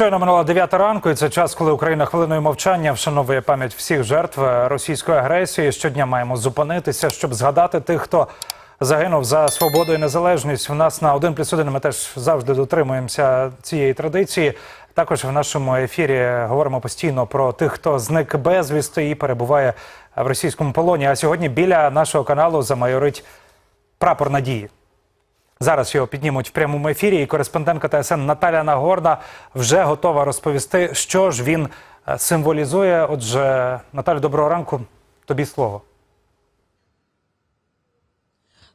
Щойно минула 9 ранку, і це час, коли Україна хвилиною мовчання вшановує пам'ять всіх жертв російської агресії. Щодня маємо зупинитися, щоб згадати тих, хто загинув за свободу і незалежність. У нас на 1 плюс 1 ми теж завжди дотримуємося цієї традиції. Також в нашому ефірі говоримо постійно про тих, хто зник безвісти і перебуває в російському полоні. А сьогодні біля нашого каналу замайорить прапор надії. Зараз його піднімуть в прямому ефірі, і кореспондентка ТСН Наталя Нагорна вже готова розповісти, що ж він е, символізує. Отже, Наталю, доброго ранку. Тобі слово.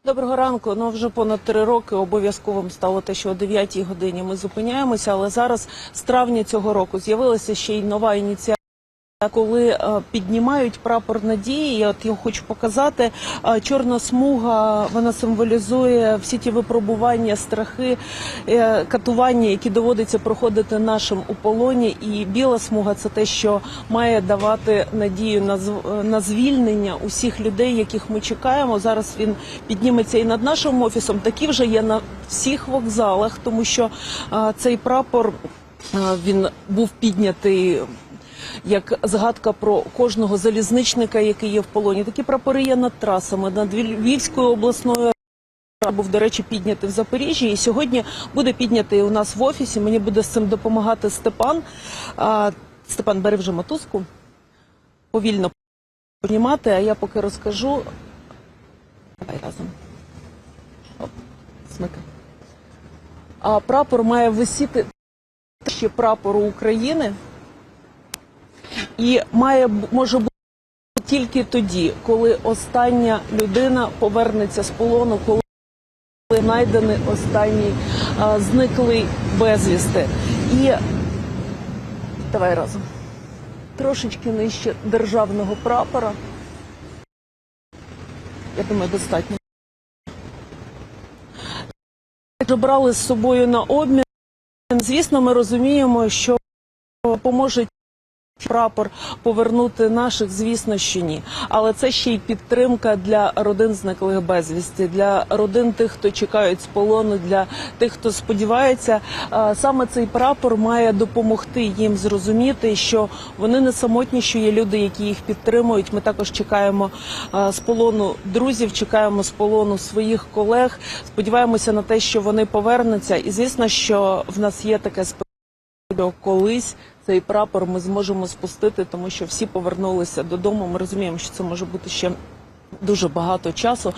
Доброго ранку. Ну вже понад три роки обов'язковим стало те, що о 9 годині ми зупиняємося. Але зараз з травня цього року з'явилася ще й нова ініціатива. Коли е, піднімають прапор надії, я от його хочу показати. Е, чорна смуга вона символізує всі ті випробування, страхи, е, катування, які доводиться проходити нашим у полоні. І біла смуга це те, що має давати надію на звільнення усіх людей, яких ми чекаємо. Зараз він підніметься і над нашим офісом. Такі вже є на всіх вокзалах, тому що цей прапор він був піднятий як згадка про кожного залізничника, який є в полоні. Такі прапори є над трасами над Львівською обласною. Був, до речі, піднятий в Запоріжжі, і сьогодні буде піднятий у нас в офісі. Мені буде з цим допомагати Степан. Степан, бери вже мотузку. Повільно піднімати, а я поки розкажу. Давай разом. Оп, смикай. А прапор має висіти ще прапору України і має може бути тільки тоді, коли остання людина повернеться з полону, коли знайдений останній а, зниклий безвісти. І давай разом. Трошечки нижче державного прапора. Я думаю, достатньо. Якщо брали з собою на обмін, звісно, ми розуміємо, що поможе прапор повернути наших, звісно, що ні. Але це ще й підтримка для родин зниклих безвісті, для родин тих, хто чекають з полону, для тих, хто сподівається. Саме цей прапор має допомогти їм зрозуміти, що вони не самотні, що є люди, які їх підтримують. Ми також чекаємо з полону друзів, чекаємо з полону своїх колег. Сподіваємося на те, що вони повернуться. І звісно, що в нас є таке сподівання, що колись цей прапор ми зможемо спустити, тому що всі повернулися додому. Ми розуміємо, що це може бути ще дуже багато часу.